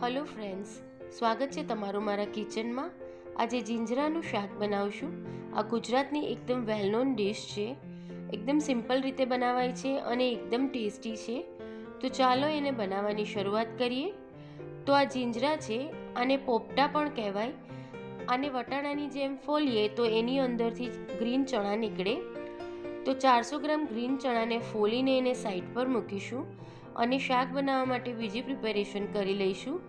Hello friends, સ્વાગત છે તમારું મારા કિચનમાં. આજે જીંજરાનું શાક બનાવશું. આ ગુજરાતની એકદમ વેલ નોન ડિશ છે. એકદમ સિમ્પલ રીતે બનાવાય છે અને એકદમ ટેસ્ટી છે. તો ચાલો એને બનાવવાની શરૂઆત કરીએ. તો આ જીંજરા છે આને પોપટા પણ કહેવાય. આને વટાણાની જેમ ફોલીએ તો એની અંદરથી ગ્રીન ચણા નીકળે. તો ચારસો ગ્રામ ગ્રીન ચણાને ફોલીને એને સાઈડ પર મૂકીશું. અને શાક બનાવવા માટે બીજી પ્રિપેરેશન કરી લઈશું.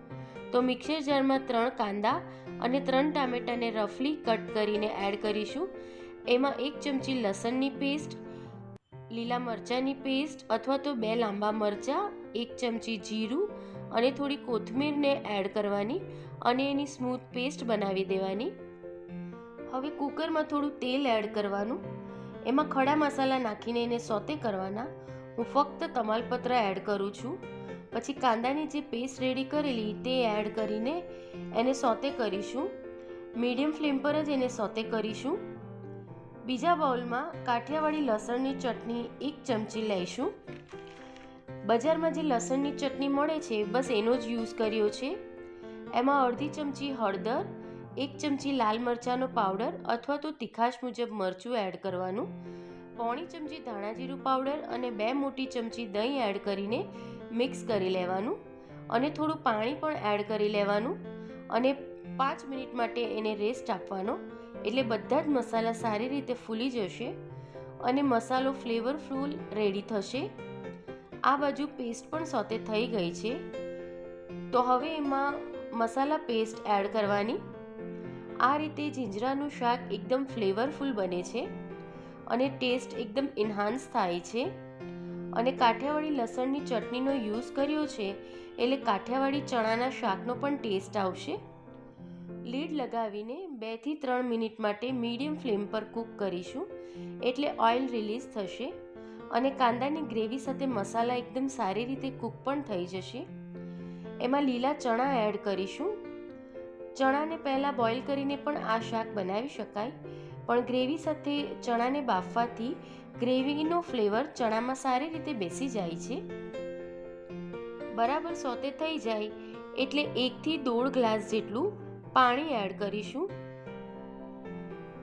તો મિક્સર જારમાં ત્રણ કાંદા અને ત્રણ ટામેટાને રફલી કટ કરીને એડ કરીશું. એમાં એક ચમચી લસણની પેસ્ટ લીલા મરચાંની પેસ્ટ અથવા તો બે લાંબા મરચાં, એક ચમચી જીરું અને થોડી કોથમીરને એડ કરવાની અને એની સ્મૂથ પેસ્ટ બનાવી દેવાની. હવે કુકરમાં થોડું તેલ એડ કરવાનું. એમાં ખડા મસાલા નાખીને એને સોતે કરવાના. હું ફક્ત તમાલપત્ર એડ કરું છું. પછી કાંદાની જે પેસ્ટ રેડી કરેલી તે એડ કરીને એને સોતે કરીશું. મીડિયમ ફ્લેમ પર જ એને સોતે કરીશું. બીજા બાઉલમાં કાઠિયાવાડી લસણની ચટણી એક ચમચી લઈશું. બજારમાં જે લસણની ચટણી મળે છે, બસ એનો જ યુઝ કર્યો છે. એમાં અડધી ચમચી હળદર, એક ચમચી લાલ મરચાંનો પાવડર અથવા તો તીખાશ મુજબ મરચું એડ કરવાનું. પોણી ચમચી ધાણા જીરું પાવડર અને બે મોટી ચમચી દહીં એડ કરીને મિક્સ કરી લેવાનું અને થોડું પાણી પણ એડ કરી લેવાનું અને પાંચ મિનિટ માટે એને રેસ્ટ આપવાનો. એટલે બધા જ મસાલા સારી રીતે ફૂલી જશે અને મસાલો ફ્લેવરફુલ રેડી થશે. આ બાજુ પેસ્ટ પણ સોતે થઈ ગઈ છે. તો હવે એમાં મસાલા પેસ્ટ એડ કરવાની. આ રીતે જીંજરાનું શાક એકદમ ફ્લેવરફુલ બને છે. અને ટેસ્ટ એકદમ ઇન્હાન્સ થાય છે. અને કાઠિયાવાડી લસણની ચટણીનો યુઝ કર્યો છે, એટલે કાઠિયાવાડી ચણાના શાકનો પણ ટેસ્ટ આવશે. લીડ લગાવીને બેથી ત્રણ મિનિટ માટે મીડિયમ ફ્લેમ પર કૂક કરીશું, એટલે ઓઇલ રિલીઝ થશે. અને કાંદાની ગ્રેવી સાથે મસાલા એકદમ સારી રીતે કૂક પણ થઈ જશે. એમાં લીલા ચણા એડ કરીશું. ચણાને પહેલાં બોઇલ કરીને પણ આ શાક બનાવી શકાય. પણ ગ્રેવી સાથે ચણાને બાફવાથી ગ્રેવીનો ફ્લેવર ચણામાં સારી રીતે બેસી જાય છે. બરાબર સોતે થઈ જાય, એટલે એકથી દોઢ ગ્લાસ જેટલું પાણી એડ કરીશું.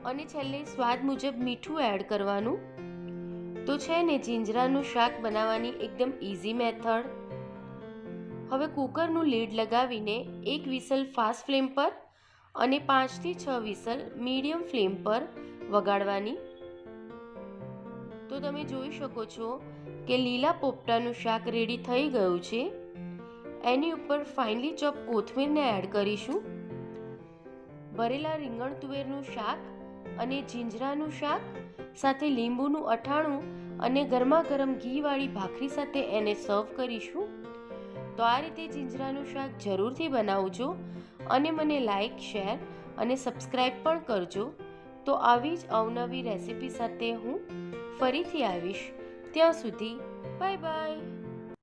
અને છેલ્લે સ્વાદ મુજબ મીઠું એડ કરવાનું. તો છે ને, જીંજરાનું શાક બનાવવાની એકદમ ઇઝી મેથડ હવે કુકરનું લીડ લગાવીને એક વિસલ ફાસ્ટ ફ્લેમ પર અને પાંચથી છ વિસલ મીડિયમ ફ્લેમ પર વગાડવાની. તો તમે જોઈ શકો છો કે લીલા પોપટાનું શાક રેડી થઈ ગયું છે. એની ઉપર ફાઇનલી ચોપ કોથમીરને એડ કરીશું. ભરેલા રીંગણ તુવેરનું શાક અને જીંજરાનું શાક, સાથે લીંબુનું અઠાણું અને ગરમા ગરમ ઘીવાળી ભાખરી સાથે એને સર્વ કરીશું. તો આ રીતે જીંજરાનું શાક જરૂરથી બનાવજો અને મને લાઈક, શેર અને સબસ્ક્રાઈબ પણ કરજો. તો આવી જ અવનવી રેસિપી સાથે હું ફરીથી આવીશ. ત્યાં સુધી બાય બાય.